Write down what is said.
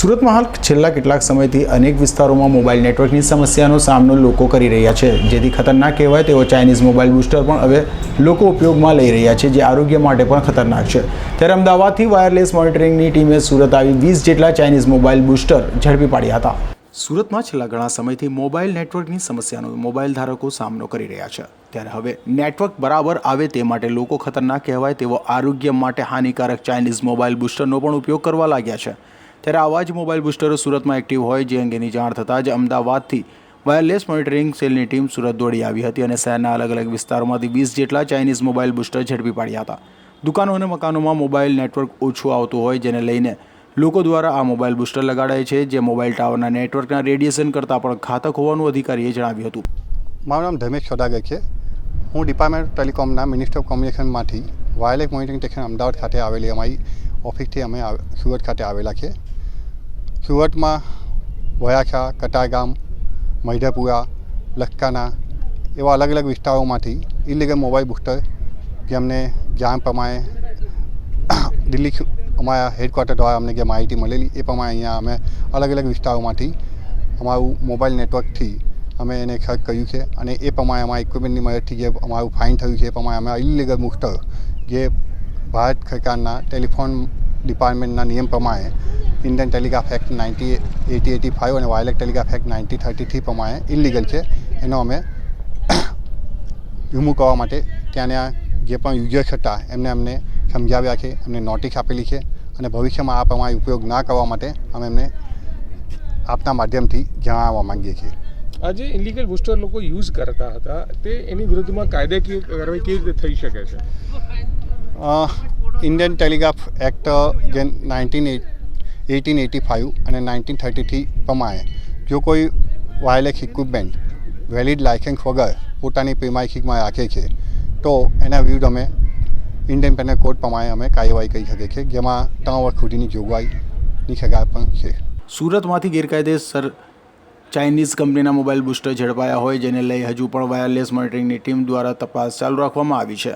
સુરતમાં હાલ છેલ્લા કેટલાક સમયથી અનેક વિસ્તારોમાં મોબાઈલ નેટવર્કની સમસ્યાનો સામનો લોકો કરી રહ્યા છે. જેથી ખતરનાક કહેવાય તેવો ચાઇનીઝ મોબાઈલ બૂસ્ટર પણ હવે લોકો ઉપયોગમાં લઈ રહ્યા છે, જે આરોગ્ય માટે પણ ખતરનાક છે. ત્યારે અમદાવાદથી વાયરલેસ મોનિટરિંગની ટીમે સુરત આવી વીસ જેટલા ચાઇનીઝ મોબાઈલ બૂસ્ટર ઝડપી પાડ્યા હતા. સુરતમાં છેલ્લા ઘણા સમયથી મોબાઈલ નેટવર્કની સમસ્યાનો મોબાઈલ ધારકો સામનો કરી રહ્યા છે. ત્યારે હવે નેટવર્ક બરાબર આવે તે માટે લોકો ખતરનાક કહેવાય તેવો આરોગ્ય માટે હાનિકારક ચાઇનીઝ મોબાઈલ બૂસ્ટરનો પણ ઉપયોગ કરવા લાગ્યા છે. ત્યારે આવા જ મોબાઈલ બુસ્ટરો સુરતમાં એક્ટિવ હોય જે અંગેની જાણ થતાં જ અમદાવાદથી વાયરલેસ મોનિટરિંગ સેલની ટીમ સુરત દોડી આવી હતી અને શહેરના અલગ અલગ વિસ્તારોમાંથી વીસ જેટલા ચાઇનીઝ મોબાઈલ બુસ્ટર ઝડપી પાડ્યા હતા. દુકાનો અને મકાનોમાં મોબાઈલ નેટવર્ક ઓછું આવતું હોય જેને લઈને લોકો દ્વારા આ મોબાઈલ બુસ્ટર લગાડાય છે, જે મોબાઈલ ટાવરના નેટવર્કના રેડિયેશન કરતાં પણ ઘાતક હોવાનું અધિકારીએ જણાવ્યું હતું. મારું નામ ધર્મેશ સોદાગર છે. હું ડિપાર્ટમેન્ટ ટેલિકોમના મિનિસ્ટર ઓફ કોમ્યુનિકેશનમાંથી વાયરલેસ મોનિટરિંગ સ્ટેશન અમદાવાદ ખાતે આવેલી અમારી ઓફિસથી અમે સુરત ખાતે આવેલા છે સુરતમાં વયાછા કટાગામ મૈધપુરા લખકાના એવા અલગ અલગ વિસ્તારોમાંથી ઇલીગલ મોબાઈલ બુસ્ટર જેમને જાણ પ્રમાણે દિલ્હી અમારા હેડક્વાર્ટર દ્વારા અમને જે માહિતી મળેલી એ પ્રમાણે અહીંયા અમે અલગ અલગ વિસ્તારોમાંથી અમારું મોબાઈલ નેટવર્કથી અમે એને ખર્ચ કર્યું છે અને એ પ્રમાણે અમારા ઇક્વિપમેન્ટની મદદથી જે અમારું ફાઇન થયું છે એ પ્રમાણે અમે ઇલીગલ બુસ્ટર જે ભારત સરકારના ટેલિફોન ડિપાર્ટમેન્ટના નિયમ પ્રમાણે Indian telegraph act ninety eighty eighty five અને wireless telegraph act ninety thirty three પ્રમાણે ઇલીગલ છે. એનો અમે રિમૂવ કરવા માટે ત્યાંના જે પણ યુઝર્સ હતા, એમને અમને સમજાવ્યા છે એમને નોટિસ આપેલી છે અને ભવિષ્યમાં આ પ્રમાણે ઉપયોગ ના કરવા માટે અમે એમને આપના માધ્યમથી જણાવવા માંગીએ છીએ. આ જે ઇલીગલ બુસ્ટર લોકો યુઝ કરતા હતા. તે એની વિરુદ્ધમાં કાયદાકીય કાર્યવાહી કેવી રીતે થઈ શકે છે? ઇન્ડિયન ટેલિગ્રાફ એક્ટ જે નાઇન્ટીન એટીન એટી ફાઇવ અને નાઇન્ટીન થર્ટી થ્રી પ્રમાણે જો કોઈ વાયલેક ઇક્વિપમેન્ટ વેલિડ લાયસન્સ વગર પોતાની પ્રિમાઇસીમાં રાખે છે, તો એના વિરુદ્ધ અમે ઇન્ડિયન પેનલ કોડ પ્રમાણે અમે કાર્યવાહી કરી શકીએ છીએ, જેમાં ત્રણ વર્ષ સુધીની જોગવાઈની સગા પણ છે. સુરતમાંથી ગેરકાયદેસર ચાઇનીઝ કંપનીના મોબાઈલ બુસ્ટર ઝડપાયા હોય, જેને લઈ હજુ પણ વાયરલેસ મોનિટરિંગની ટીમ દ્વારા તપાસ ચાલુ રાખવામાં આવી છે.